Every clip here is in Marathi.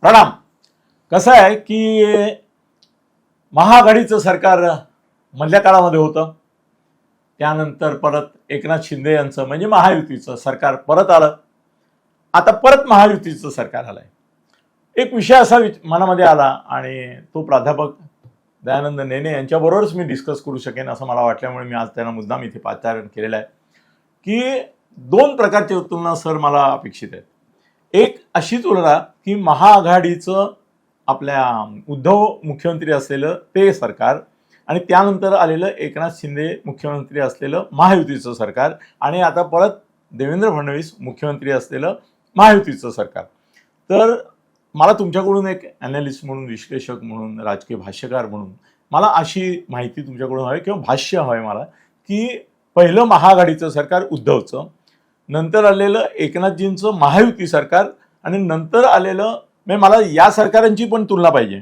प्रणाम. कसं आहे की महाआघाडीचं सरकार मधल्या काळामध्ये होतं. त्यानंतर परत एकनाथ शिंदे यांचं म्हणजे महायुतीचं सरकार परत आलं. आता परत महायुतीचं सरकार आलंय. एक विषय असा विच- मनामध्ये आला आणि तो प्राध्यापक दयानंद नेने यांच्याबरोबरच मी डिस्कस करू शकेन असं मला वाटल्यामुळे मी आज त्यांना मुद्दाम इथे पाचारण केलेलं आहे. की दोन प्रकारची तुलना सर मला अपेक्षित आहेत. एक अशी तुलना की महाआघाडीचं आपल्या उद्धव मुख्यमंत्री असलेलं ते सरकार आणि त्यानंतर आलेलं एकनाथ शिंदे मुख्यमंत्री असलेलं महायुतीचं सरकार आणि आता परत देवेंद्र फडणवीस मुख्यमंत्री असलेलं महायुतीचं सरकार. तर मला तुमच्याकडून एक ॲनालिस्ट म्हणून विश्लेषक म्हणून राजकीय भाष्यकार म्हणून मला अशी माहिती तुमच्याकडून हवी किंवा भाष्य हवं आहे मला की पहिलं महाआघाडीचं सरकार उद्धवचं नंतर आलेलं एकनाथजींचं महायुती सरकार आणि नंतर आलेलं म्हणजे मला या सरकारांची पण तुलना पाहिजे.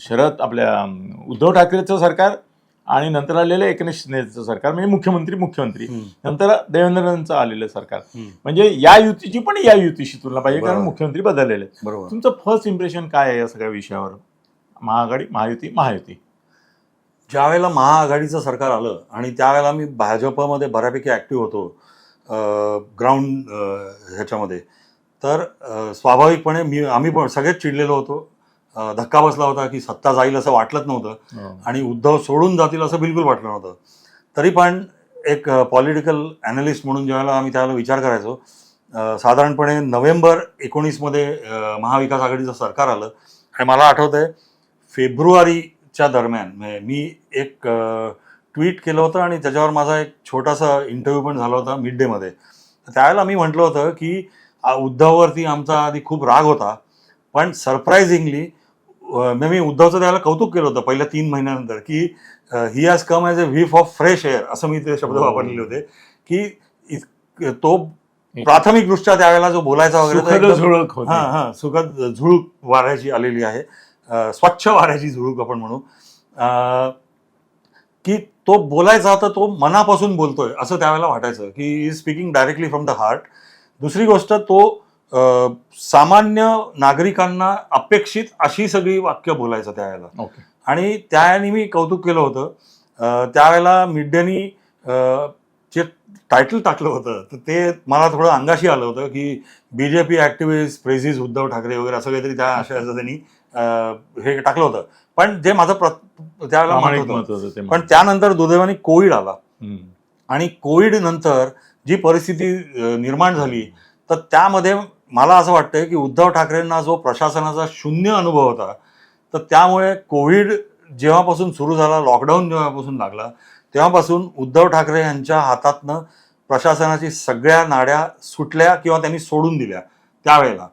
शरद आपल्या उद्धव ठाकरेचं सरकार आणि नंतर आलेलं एकनाथ शिंदेचं सरकार म्हणजे मुख्यमंत्री मुख्यमंत्री. नंतर देवेंद्रांचं आलेलं सरकार. म्हणजे या युतीची पण या युतीशी तुलना पाहिजे कारण. मुख्यमंत्री बदललेले. बरोबर. तुमचं फर्स्ट इम्प्रेशन काय आहे या सगळ्या विषयावर? महाआघाडी महायुती महायुती. ज्या वेळेला महाआघाडीचं सरकार आलं आणि त्यावेळेला मी भाजपमध्ये बऱ्यापैकी ॲक्टिव्ह होतो ग्राउंड ह्याच्यामध्ये. तर स्वाभाविकपणे मी आम्ही पण सगळेच चिडलेलो होतो. धक्का बसला होता की सत्ता जाईल असं वाटलंच नव्हतं. आणि उद्धव सोडून जातील असं बिलकुल वाटलं नव्हतं. तरी पण एक पॉलिटिकल ॲनालिस्ट म्हणून ज्यावेळेला आम्ही त्यावेळेला विचार करायचो साधारणपणे नोव्हेंबर एकोणीसमध्ये महाविकास आघाडीचं सरकार आलं. आणि मला आठवतं आहे फेब्रुवारीच्या दरम्यान म्हणजे मी एक ट्विट केलं होतं आणि त्याच्यावर माझा एक छोटासा इंटरव्ह्यू पण झाला होता मिड डेमध्ये त्यावेळेला मी म्हटलं होतं की उद्धववरती आमचा आधी खूप राग होता पण सरप्रायझिंगली मी उद्धवचं त्यावेळेला कौतुक केलं होतं पहिल्या तीन महिन्यानंतर की he has come as a whiff of fresh air असं मी ते शब्द हो. वापरलेले होते की तो प्राथमिकदृष्ट्या त्यावेळेला जो बोलायचा वगैरे झुळक होती. हा हा सुखद झुळूक वाऱ्याची आलेली आहे स्वच्छ वाऱ्याची झुळूक आपण म्हणू की तो बोलायचा तर तो मनापासून बोलतोय असं त्यावेळेला वाटायचं की is speaking directly from the heart दुसरी गोष्ट तो सामान्य नागरिकांना अपेक्षित अशी सगळी वाक्य बोलायचं त्यावेळेला. आणि त्याने मी कौतुक केलं होतं. त्यावेळेला मिड डेनी जे टायटल टाकलं होतं तर ते मला थोडं अंगाशी आलं होतं की B J P activist praises Uddhav Thackeray वगैरे असं काहीतरी त्या आशयाचं त्यांनी हे टाकलं होतं पण जे माझं प्र त्यावेळेला मत प्रामाणिक होतं मत होतं ते पण. त्यानंतर दुर्दैवाने कोविड आला. आणि कोविड नंतर जी परिस्थिती निर्माण झाली तर त्यामध्ये मला असं वाटतंय की उद्धव ठाकरेंना जो प्रशासनाचा शून्य अनुभव होता तर त्यामुळे कोविड जेव्हापासून सुरू झाला लॉकडाऊन जेव्हापासून लागला तेव्हापासून उद्धव ठाकरे यांच्या हातातनं प्रशासनाची सगळ्या नाड्या सुटल्या किंवा त्यांनी सोडून दिल्या त्यावेळेला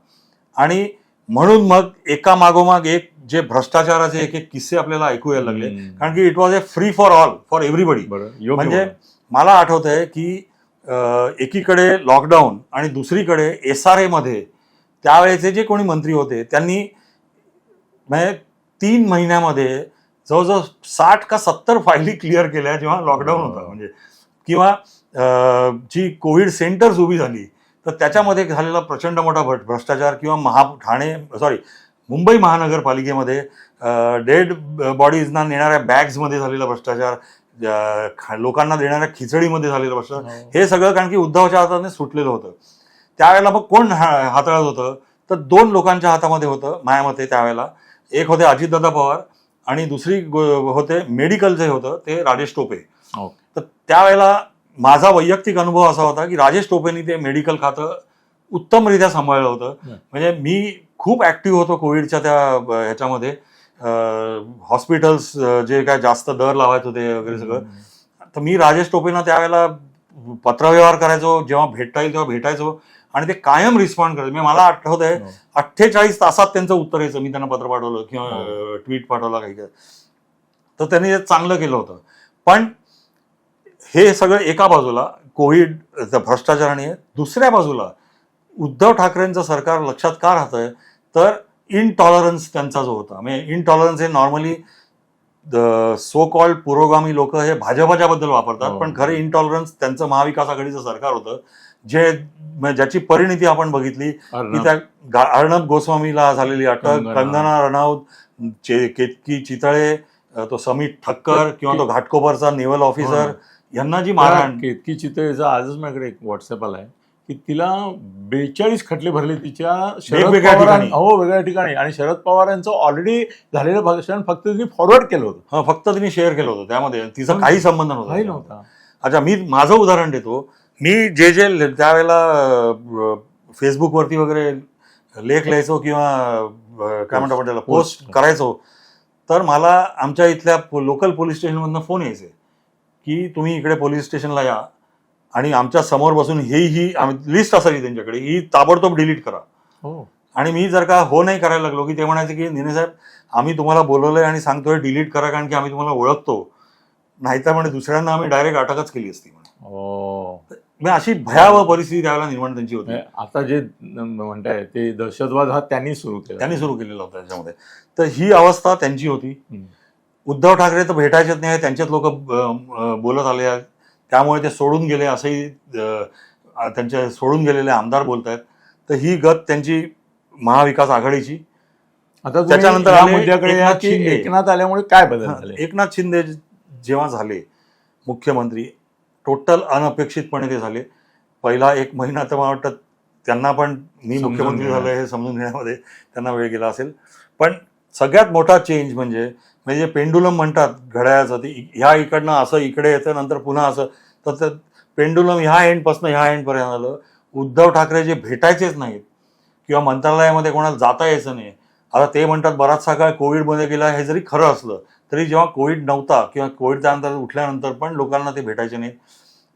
आणि म्हणून मग एका मागोमाग एक जे भ्रष्टाचाराचे एक एक किस्से आपल्याला ऐकू यायला लागले. कारण की it was a free for all for everybody म्हणजे. मला आठवत आहे की अ, एकीकडे लॉकडाऊन आणि दुसरीकडे एस आर एमध्ये त्यावेळेचे जे कोणी मंत्री होते त्यांनी म्हणजे तीन महिन्यामध्ये जवळजवळ साठ का सत्तर फायली क्लिअर केल्या जेव्हा लॉकडाऊन होता म्हणजे किंवा अ, जी कोविड सेंटर्स उभी झाली तर त्याच्यामध्ये झालेला प्रचंड मोठा भ्र- भ्रष्टाचार किंवा महा ठाणे सॉरी मुंबई महानगरपालिकेमध्ये डेड बॉडीजना नेणाऱ्या बॅग्समध्ये झालेला भ्रष्टाचार लोकांना देणाऱ्या खिचडीमध्ये झालेलं भ्रष्टाचार हो. हे सगळं कारण की उद्धवाच्या हाताने सुटलेलं होतं त्यावेळेला मग कोण हाताळत होतं तर दोन लोकांच्या हातामध्ये होतं माझ्या मते त्यावेळेला एक होते अजितदादा पवार आणि दुसरी होते मेडिकल जे होतं ते राजेश टोपे हो. तर त्यावेळेला माझा वैयक्तिक अनुभव असा होता की राजेश टोपेनी ते मेडिकल खातं उत्तमरित्या सांभाळलं होतं. म्हणजे मी खूप ऍक्टिव्ह होतो कोविडच्या त्या ह्याच्यामध्ये. हॉस्पिटल्स जे काय जास्त दर लावायचे होते वगैरे सगळं. तर मी राजेश टोपेंना त्यावेळेला पत्रव्यवहार करायचो जेव्हा भेटता येईल तेव्हा भेटायचो आणि ते कायम रिस्पॉन्ड करायचे. म्हणजे मला आठवत आहे हो. अठ्ठेचाळीस तासात त्यांचं उत्तर यायचं. मी त्यांना पत्र पाठवलं किंवा हो. ट्विट पाठवला काही. तर त्यांनी ते चांगलं केलं होतं. पण हे सगळं एका बाजूला कोविड भ्रष्टाचाराने आहे. दुसऱ्या बाजूला उद्धव ठाकरेंचं सरकार लक्षात का राहतंय तर इनटॉलरन्स त्यांचा जो होता म्हणजे इनटॉलरन्स हे नॉर्मली सो कॉल्ड पुरोगामी लोक हे भाजपच्या बद्दल वापरतात हो. पण खरे इंटॉलरन्स त्यांचं महाविकास आघाडीचं सरकार होतं जे ज्याची परिणिती आपण बघितली की. त्या अर्णब गोस्वामीला झालेली अटक कंगना. चे- केतकी चितळे तो समीर ठक्कर किंवा तो घाटकोपरचा नेव्हल ऑफिसर हो. यांना जी मारहाण केतकी चितळेचा आजच माझ्याकडे एक व्हॉट्सअप आलाय की तिला बेचाळीस खटले भरले तिच्या शरद वेगवेगळ्या पवारां- ठिकाणी. हो वेगळ्या ठिकाणी आणि शरद पवारांचं ऑलरेडी झालेलं भाषण फक्त तिने फॉरवर्ड केलं होतं हा, फक्त तिने शेअर केलं होतं त्यामध्ये तिचा. काही संबंध काही नव्हता नव्हता अच्छा मी माझं उदाहरण देतो मी जे जे त्यावेळेला फेसबुकवरती वगैरे लेख लिहायचो किंवा काय म्हणतो त्याला पोस्ट. करायचो तर मला आमच्या इथल्या लोकल पोलीस स्टेशनमधनं फोन यायचे की तुम्ही इकडे पोलीस स्टेशनला या आणि आमच्यासमोर बसून ही ही लिस्ट असायची त्यांच्याकडे. ही ताबडतोब डिलीट करा. हो. आणि मी जर का हो नाही करायला लागलो की ते म्हणायचे की निने साहेब आम्ही तुम्हाला बोलवलंय आणि सांगतोय डिलीट करा कारण की आम्ही तुम्हाला ओळखतो. नाहीतर म्हणे दुसऱ्यांना आम्ही डायरेक्ट अटकच केली असती म्हणे. हो. मग अशी भयावह परिस्थिती त्यावेळेला निर्माण त्यांची होती. म्हणजे आता जे म्हणताय ते दहशतवाद हा त्यांनी सुरू केला. त्यांनी सुरू केलेला होता त्याच्यामध्ये. तर ही अवस्था त्यांची होती. उद्धव ठाकरे तर भेटायचेच नाही त्यांच्यात लोक बोलत आले. त्यामुळे ते सोडून गेले असंही अ, त्यांचे सोडून गेलेले आमदार बोलत आहेत तर ही गत त्यांची महाविकास आघाडीची. आता त्याच्यानंतर मुद्द्याकडे एकनाथ आल्यामुळे काय बदल झाले? एकनाथ शिंदे जेव्हा झाले मुख्यमंत्री टोटल अनपेक्षितपणे ते झाले. पहिला एक महिना तर मला वाटतं त्यांना पण मी मुख्यमंत्री. झालोय हे समजून घेण्यामध्ये त्यांना वेळ गेला असेल. पण सगळ्यात मोठा चेंज म्हणजे म्हणजे पेंडुलम म्हणतात घड्याळाचं ते ह्या इकडनं असं इकडे येतं नंतर पुन्हा असं. तर ते पेंडुलम ह्या एंडपासून ह्या एंडपर्यंत आलं. उद्धव ठाकरे जे भेटायचेच नाहीत किंवा मंत्रालयामध्ये कोणाला जाता यायचं नाही. आता ते म्हणतात बराचसा काळ कोविडमध्ये गेला हे जरी खरं असलं तरी जेव्हा कोविड नव्हता किंवा कोविड त्यानंतर उठल्यानंतर पण लोकांना ते भेटायचे नाहीत.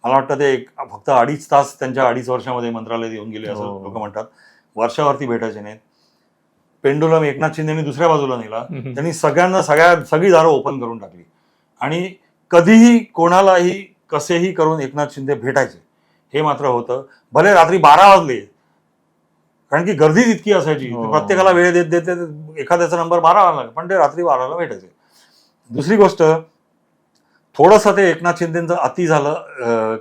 मला वाटतं ते एक फक्त अडीच तास त्यांच्या अडीच वर्षामध्ये मंत्रालयात येऊन गेले असं हो. लोक म्हणतात. वर्षावरती भेटायचे नाहीत. पेंडुलम एकनाथ शिंदेनी दुसऱ्या बाजूला नेला. त्यांनी सगळ्यांना सगळ्या सगळी दारं ओपन करून टाकली. आणि कधीही कोणालाही कसेही करून एकनाथ शिंदे भेटायचे हे मात्र होतं. भले रात्री बारा वाजले कारण की गर्दीच इतकी असायची. हो. प्रत्येकाला वेळ देत देत देत एखाद्याचा नंबर बारा वाजला पण ते रात्री बाराला भेटायचे. दुसरी गोष्ट थोडंसं ते एकनाथ शिंदेचं अति झालं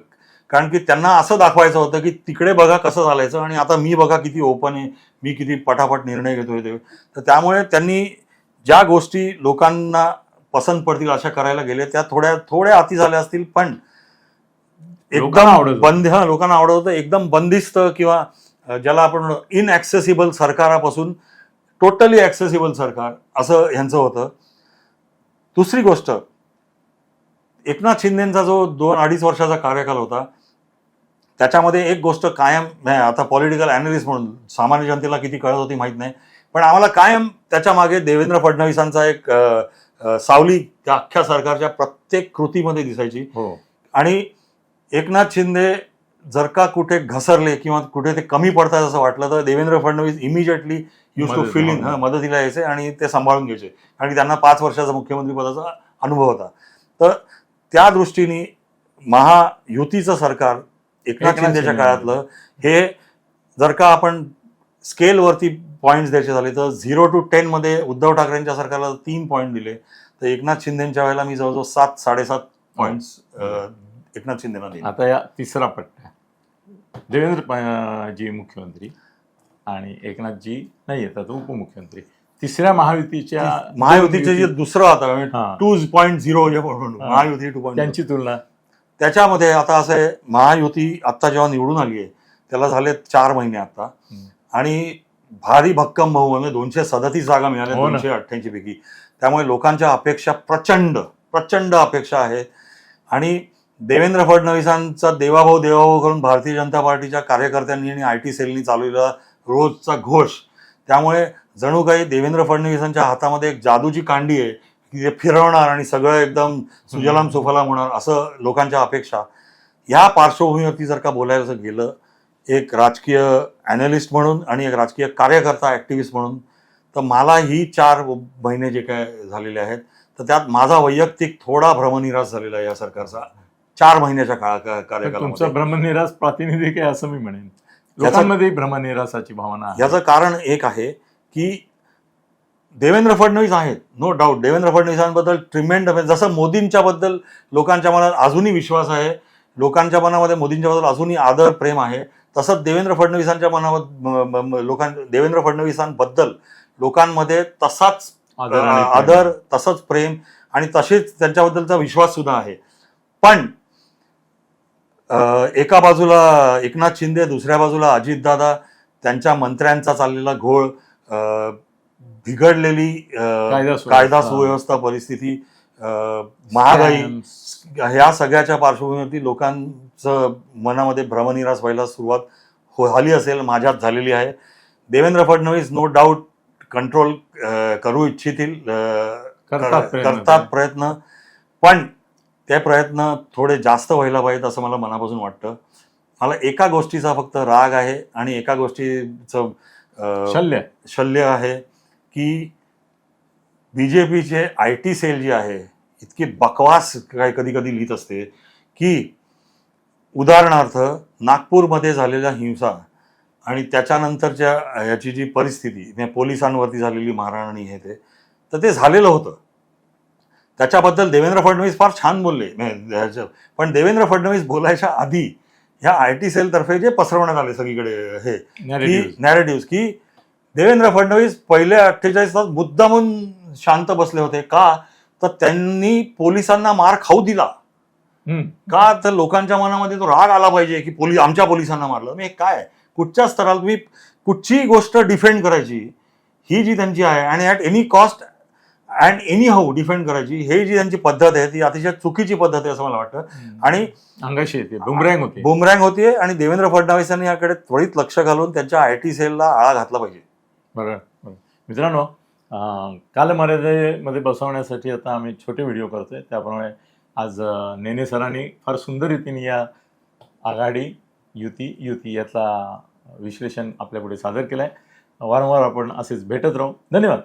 कारण की त्यांना असं दाखवायचं होतं की तिकडे बघा कसं चालायचं आणि आता मी बघा किती ओपन आहे मी किती पटापट निर्णय घेतोय ते. तर त्यामुळे त्यांनी ज्या गोष्टी लोकांना पसंत पडतील अशा करायला गेले त्या थोड्या थोड्या अति झाल्या असतील पण आवडत एकदम. बंद हा लोकांना आवडत होतं. एकदम बंदिस्त किंवा ज्याला आपण इनॲक्सेसिबल सरकारापासून टोटली ॲक्सेसिबल सरकार असं ह्यांचं होतं. दुसरी गोष्ट एकनाथ शिंदेचा जो दोन अडीच वर्षाचा कार्यकाल होता त्याच्यामध्ये एक गोष्ट कायम आता पॉलिटिकल अॅनालिस्ट म्हणून सामान्य जनतेला किती कळत होती माहीत नाही. पण आम्हाला कायम त्याच्यामागे देवेंद्र फडणवीसांचा एक सावली त्या अख्ख्या सरकारच्या प्रत्येक कृतीमध्ये दिसायची. हो. आणि एकनाथ शिंदे जर का कुठे घसरले किंवा कुठे ते कमी पडतात असं वाटलं तर Devendra Fadnavis immediately use to fill in. मदतीला यायचे आणि ते सांभाळून घ्यायचे. कारण त्यांना पाच वर्षाचा मुख्यमंत्री पदाचा अनुभव होता. तर त्या दृष्टीने महायुतीचं सरकार एकनाथ शिंदेच्या शिंदे. काळातलं हे जर का आपण स्केलवरती पॉईंट्स द्यायचे झाले तर झिरो टू टेन मध्ये उद्धव ठाकरेंच्या सरकारला तीन पॉईंट दिले तर एकनाथ शिंदेच्या वेळेला मी जवळजवळ सात साडेसात पॉईंट्स एकनाथ शिंदेना दिले आता या तिसरा पट्टा देवेंद्र जी मुख्यमंत्री आणि एकनाथजी नाही येतात उपमुख्यमंत्री तिसऱ्या महायुतीच्या महायुतीचे जे दुसरं आता. टू पॉईंट झिरो जे म्हणून. महायुती टू पॉईंट त्यांची तुलना त्याच्यामध्ये आता असं आहे महायुती आता जेव्हा निवडून आली आहे त्याला झाले चार महिने आता. आणि भारी भक्कम बहुमत म्हणजे दोनशे सदतीस जागा मिळाल्या हो. दोनशे अठ्ठ्याऐंशी पैकी त्यामुळे लोकांच्या अपेक्षा प्रचंड प्रचंड अपेक्षा आहेत आणि देवेंद्र फडणवीसांचा देवाभाऊ देवाभाऊ करून भारतीय जनता पार्टीच्या कार्यकर्त्यांनी आणि आय टी सेलनी चालवलेला रोजचा घोष त्यामुळे जणू काही देवेंद्र फडणवीसांच्या हातामध्ये एक जादूची कांडी आहे की फिरवणार आणि सगळं एकदम सुजलाम सुफलाम होणार असं लोकांच्या अपेक्षा. ह्या पार्श्वभूमीवरती जर का बोलायला गेलं एक राजकीय अॅनालिस्ट म्हणून आणि एक राजकीय कार्यकर्ता ॲक्टिव्हिस्ट म्हणून तर मला ही चार महिने जे काय झालेले आहेत तर त्यात माझा वैयक्तिक थोडा भ्रमनिराश झालेला आहे या सरकारचा चार महिन्याच्या काळा का- तर तुमचा कार्यकालामध्ये भ्रमनिरास प्रातिनिधिक आहे असं मी म्हणेन. लोकांमध्ये भ्रमनिरासाची भावना आहे. याचं कारण एक आहे की देवेंद्र फडणवीस आहेत नो डाऊट देवेंद्र फडणवीसांबद्दल ट्रिमेंड जसं मोदींच्या बद्दल लोकांच्या मनात अजूनही विश्वास आहे लोकांच्या मनामध्ये मोदींच्या बद्दल अजूनही आदर प्रेम आहे तसंच देवेंद्र फडणवीसांच्या मनामध्ये लोकां देवेंद्र फडणवीसांबद्दल लोकांमध्ये तसाच आदर तसंच प्रेम आणि तसेच त्यांच्याबद्दलचा विश्वास सुद्धा आहे. पण एका बाजूला एकनाथ शिंदे दुसऱ्या बाजूला अजितदादा त्यांच्या मंत्र्यांचा चाललेला घोळ बिघडलेली कायदा सुव्यवस्था. परिस्थिती महागाई. ह्या सगळ्याच्या पार्श्वभूमीवरती लोकांचं मनामध्ये भ्रमनिरास व्हायला सुरुवात हो झाली असेल माझ्यात झालेली आहे Devendra Fadnavis no doubt control करू इच्छितील करतात कर- प्रयत्न. पण ते प्रयत्न थोडे जास्त व्हायला पाहिजेत असं मला मनापासून वाटतं मला एका गोष्टीचा फक्त राग आहे आणि एका गोष्टीचं शल्य शल्य आहे की बी जे पीचे आय टी सेल जी आहे इतकी बकवास काय कधी कधी लिहित असते की उदाहरणार्थ नागपूरमध्ये झालेल्या हिंसा आणि त्याच्यानंतरच्या याची जी परिस्थिती पोलिसांवरती झालेली मारहाणी हे ते तर ते झालेलं होतं त्याच्याबद्दल देवेंद्र फडणवीस फार छान बोलले पण देवेंद्र फडणवीस बोलायच्या आधी ह्या आय टी सेलतर्फे जे पसरवण्यात आले सगळीकडे हे. नॅरेटिव्ह की देवेंद्र फडणवीस पहिले अठ्ठेचाळीस तास मुद्दामून शांत बसले होते. का? तर त्यांनी पोलिसांना मार खाऊ दिला. का? तर लोकांच्या मनामध्ये तो राग आला पाहिजे की पोलीस आमच्या पोलिसांना मारलं. मी काय? कुठच्या स्तराला तुम्ही कुठचीही गोष्ट डिफेंड करायची ही जी त्यांची आहे आणि at any cost and anyhow defend करायची हे जी त्यांची पद्धत आहे ती अतिशय चुकीची पद्धत आहे असं मला वाटतं. आणि अंगाशी येते बुमरँग होते. बुमरँग होतीये आणि देवेंद्र फडणवीसांनी याकडे त्वरित लक्ष घालून त्यांच्या आय टी सेलला आळा घातला पाहिजे. बरं मित्रांनो कालमर्यादेमध्ये बसवण्यासाठी आता आम्ही छोटे व्हिडिओ करतोय. त्याप्रमाणे आज नेने सरांनी फार सुंदर रीतीने या आघाडी युती युती यातला विश्लेषण आपल्यापुढे सादर केलं आहे वारंवार आपण असेच भेटत राहू. धन्यवाद.